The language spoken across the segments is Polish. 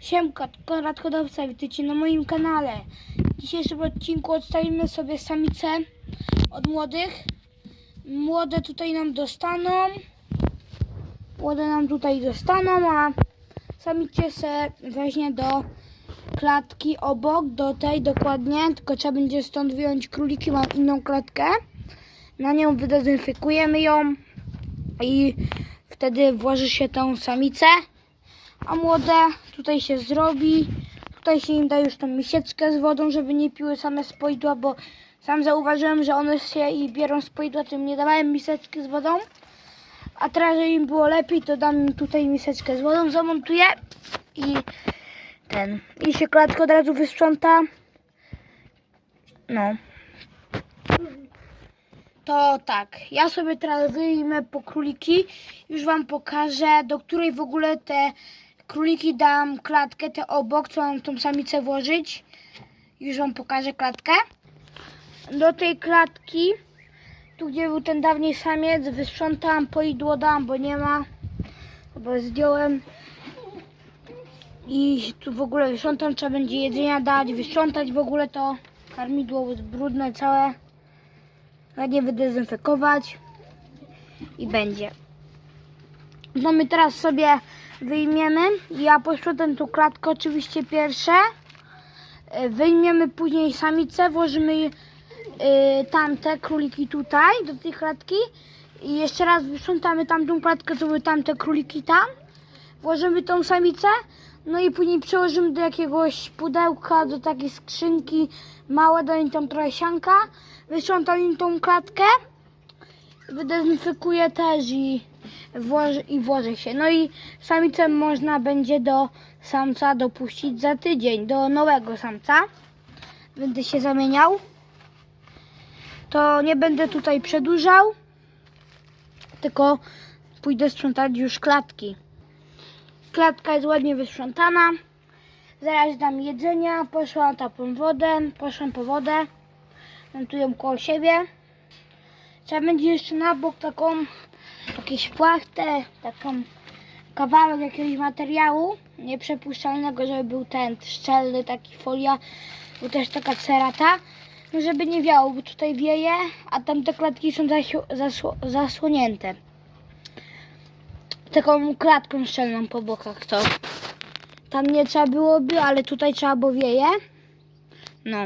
Siemka, Konrad Hodowca, witajcie na moim kanale. W dzisiejszym odcinku odstawimy sobie samice od młodych. Młode tutaj nam dostaną. Młode nam tutaj dostaną, a samicie se weźmie do klatki obok, do tej dokładnie, tylko trzeba będzie stąd wyjąć króliki, mam inną klatkę. Na nią wydezynfekujemy ją i wtedy włoży się tą samicę a młode tutaj się zrobi. Tutaj się im da już tą misieczkę z wodą, żeby nie piły same z poidła, bo sam zauważyłem, że one się i biorą z poidła, to im nie dawałem miseczki z wodą. A teraz, żeby im było lepiej, to dam im tutaj miseczkę z wodą, zamontuję i ten. I się klatka od razu wysprząta. No. To tak, ja sobie teraz wyjmę po króliki, już wam pokażę, do której w ogóle te króliki dam klatkę, te obok, co mam tą samicę włożyć. Już wam pokażę klatkę. Do tej klatki, tu gdzie był ten dawniej samiec, wysprzątam, poidło dam, bo nie ma, bo zdjąłem. I tu w ogóle wysprzątam, trzeba będzie jedzenia dać, wysprzątać w ogóle to karmidło brudne całe ładnie wydezynfekować i będzie. No my teraz sobie wyjmiemy. Ja posprzątam tą klatkę oczywiście pierwsze. E, Wyjmiemy później samicę, włożymy y, tamte króliki tutaj do tej klatki i jeszcze raz wysprzątamy tamtą klatkę, były tamte króliki tam. Włożymy tą samicę, no i później przełożymy do jakiegoś pudełka, do takiej skrzynki małe, do niej tam trochę sianka. Im tą klatkę, wydezynfekuję też i włożę, i włożę się. No i samicę można będzie do samca dopuścić za tydzień, do nowego samca. Będę się zamieniał. To nie będę tutaj przedłużał, tylko pójdę sprzątać już klatki. Klatka jest ładnie wysprzątana. Zaraz dam jedzenia. Poszłam tam wodę. Poszłam po wodę. Mam ją koło siebie. Trzeba będzie jeszcze na bok taką jakąś płachtę, taką kawałek jakiegoś materiału nieprzepuszczalnego, żeby był ten szczelny, taki folia, bo też taka cerata. No żeby nie wiało, bo tutaj wieje, a tam te klatki są zasło- zasłonięte. Taką klatką szczelną po bokach to. Tam nie trzeba byłoby, ale tutaj trzeba, bo wieje. No.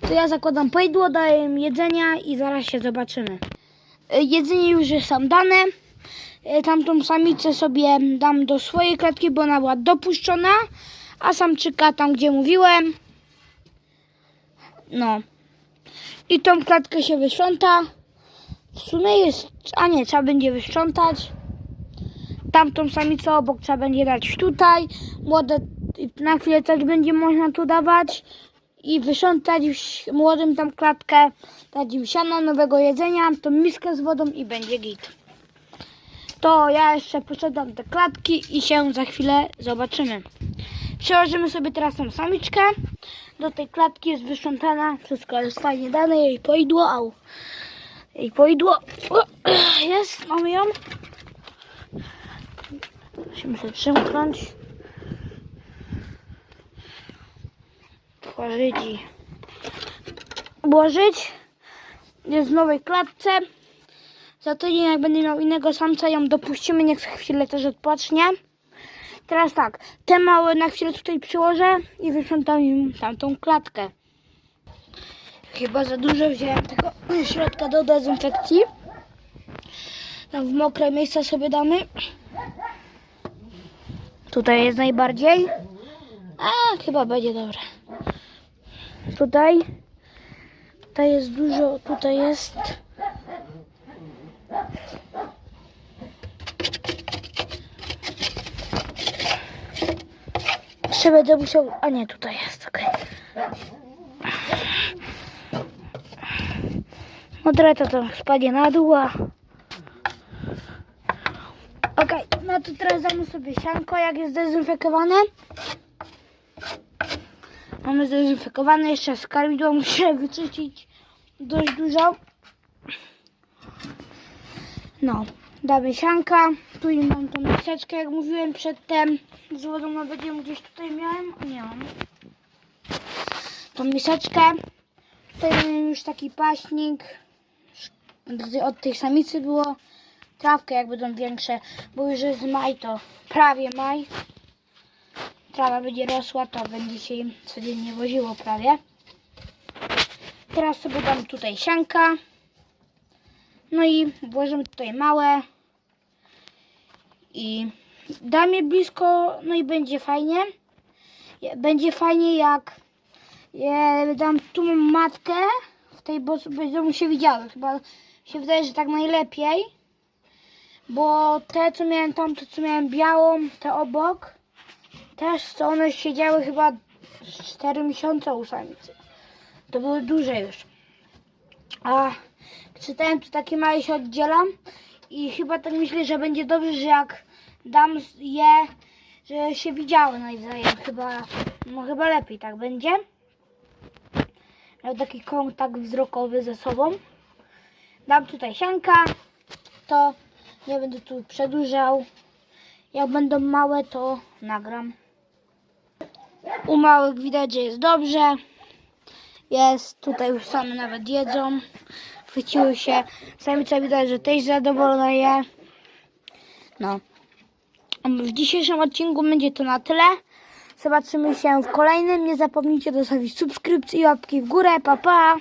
To ja zakładam pojdło, daję im jedzenia i zaraz się zobaczymy. Y, Jedzenie już jest tam dane. Y, Tamtą samicę sobie dam do swojej klatki, bo ona była dopuszczona. A samczyka tam, gdzie mówiłem. No. I tą klatkę się wysprząta. W sumie jest... A nie, trzeba będzie wysprzątać. Tamtą samicę obok trzeba będzie dać tutaj. Młode na chwilę też będzie można tu dawać. I wyszątać młodym tam klatkę. Dać im siano, nowego jedzenia, tą miskę z wodą i będzie git. To ja jeszcze poszedłem te klatki i się za chwilę zobaczymy. Przełożymy sobie teraz tą samiczkę. Do tej klatki jest wyszątana. Wszystko jest fajnie dane. Jej poidło. Au. Jej poidło. Jest, mamy ją. Musimy sobie przymknąć. Włożyć i włożyć. Jest w nowej klatce. Za tydzień jak będę miał innego samca ją dopuścimy. Niech chwilę też odpocznie. Teraz tak. Te małe na chwilę tutaj przyłożę i wysprzątam im tamtą klatkę. Chyba za dużo wziąłem tego środka do dezynfekcji. Tam w mokre miejsca sobie damy. Tutaj jest najbardziej. A, chyba będzie dobre. Tutaj. Tutaj jest dużo, tutaj jest. Jeszcze będę musiał. A nie, tutaj jest, okej. Modreta to spadnie na dół, a... Okej, no to teraz damy sobie sianko, jak jest zdezynfekowane. Mamy zdezynfekowane, jeszcze z karmidła muszę wyczyścić dość dużo. No, damy sianka. Tu im mam tą miseczkę, jak mówiłem przedtem. Z wodą na będziemy gdzieś tutaj miałem. O, nie mam. Tą miseczkę. Tutaj mamy już taki paśnik. Od tej samicy było. Trawkę jak będą większe, bo już jest maj, to prawie maj. Trawa będzie rosła, to będzie się im codziennie woziło prawie. Teraz sobie dam tutaj sianka. No i włożymy tutaj małe. I dam je blisko, no i będzie fajnie. Będzie fajnie jak dam tu mam matkę w tej, bo będą się widziały. Chyba się wydaje, że tak najlepiej. Bo te co miałem tam, te co miałem białą, te obok, też co one siedziały chyba 4 miesiące u samicy. To były duże już. A czytałem, tu takie małe się oddzielam i chyba tak myślę, że będzie dobrze, że jak dam je, że się widziały nawzajem. Chyba, no chyba lepiej tak będzie. Miał taki kontakt wzrokowy ze sobą. Dam tutaj sianka, to nie będę tu przedłużał. Jak będą małe, to nagram. U małych widać, że jest dobrze. Jest, tutaj już same nawet jedzą. Chwyciły się. Samica widać, że też zadowolona je. No. W dzisiejszym odcinku będzie to na tyle. Zobaczymy się w kolejnym. Nie zapomnijcie zostawić subskrypcji i łapki w górę. Pa, pa!